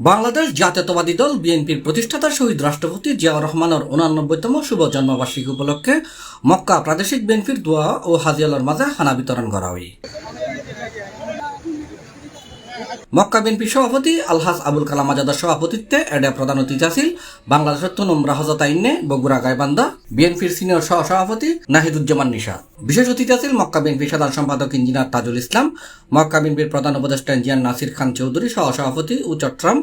বাংলাদেশ জাতীয়তাবাদী দল বিএনপির প্রতিষ্ঠাতা শহীদ রাষ্ট্রপতি জিয়াউর রহমানের উনানব্বইতম শুভ জন্মবার্ষিকী উপলক্ষে মক্কা প্রাদেশিক বিএনপির দোয়া ও হাজিয়ালার মাঝে হানা বিতরণ করা হয়। মক্কা বিএনপি সভাপতি আলহাজ আবুল কালাম আজাদার সভাপতিত্বে এডে প্রধান অতিথি আছিল বাংলাদেশের তনুম রাহজাত আইনে বগুড়া গাইবান্ধা বিএনপির সিনিয়র সহ সভাপতি নাহিদুজ্জামান নিশা বিশেষ অতিথি আছিল মক্কা বিএনপি সাধারণ সম্পাদক ইঞ্জিনিয়ার তাজুল ইসলাম, মক্কা বিএনপির প্রধান উপদেষ্টা ইঞ্জিনিয়ার নাসির খান চৌধুরী সহ সভাপতি ও চট্টগ্রাম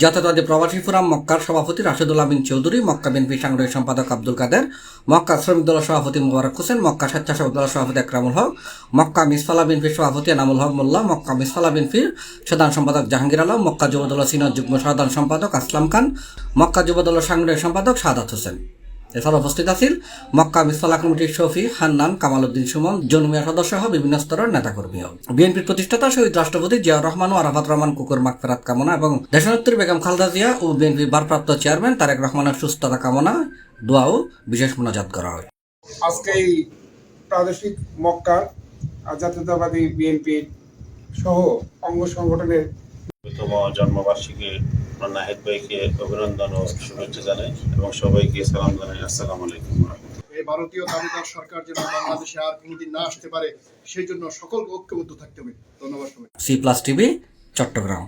জাতীয়তাবাদী প্রবাসী ফোরাম মক্কার সভাপতি রাশেদুল আমিন চৌধুরী, মক্কা বিএনপি সাংগঠনিক সম্পাদক আব্দুল কাদের, মক্কা শ্রমিক দলের সভাপতি মোবারক হোসেন, মক্কা স্বেচ্ছাসেবক দলের সভাপতি একরামুল হক, মক্কা মিসফালা বিএনপির সভাপতি এনামুল হক মোল্লা, মক্কা মিসফালা বিএনপির সাধারণ সম্পাদক জাহাঙ্গীর আলম, মক্কা যুব দলের সিনিয়র যুগ্ম সাধারণ সম্পাদক আসলাম খান, মক্কা যুবদল সাংগঠনিক সম্পাদক সাদাত হোসেন। এছাড়া উপস্থিত আছেন মক্কা মিসফালা কমিটির শফি, হান্নান কামাল উদ্দিন সুমন জন্মিয়া সদস্য সহ বিভিন্ন স্তরের নেতাকর্মীও। বিএনপির প্রতিষ্ঠাতা শহীদ রাষ্ট্রপতি জিয়াউর রহমান ও আরাফাত রহমান, কুকুর মাকফেরাত কামনা এবং দেশনেত্রী বেগম খালদা জিয়া ও বিএনপির ভারপ্রাপ্ত চেয়ারম্যান তারেক রহমানের সুস্থতা কামনা দোয়াও বিশেষ মোনাজাত করা হয়। আজকে এই প্রাদেশিক মক্কা জাতীয়তাবাদী বিএনপি সহ অঙ্গ সংগঠনের জন্মবার্ষিকী নাহিদ ভাইকে অভিনন্দন ও শুভেচ্ছা জানাই এবং সবাইকে সালাম জানাই। আসসালাম আলাইকুম এই ভারতীয় দাবিদার সরকার যেন বাংলাদেশে আর কোনোদিন না আসতে পারে সেই জন্য সকলকে ঐক্যবদ্ধ থাকতে হবে। ধন্যবাদ সবাই সি প্লাস টিভি চট্টগ্রাম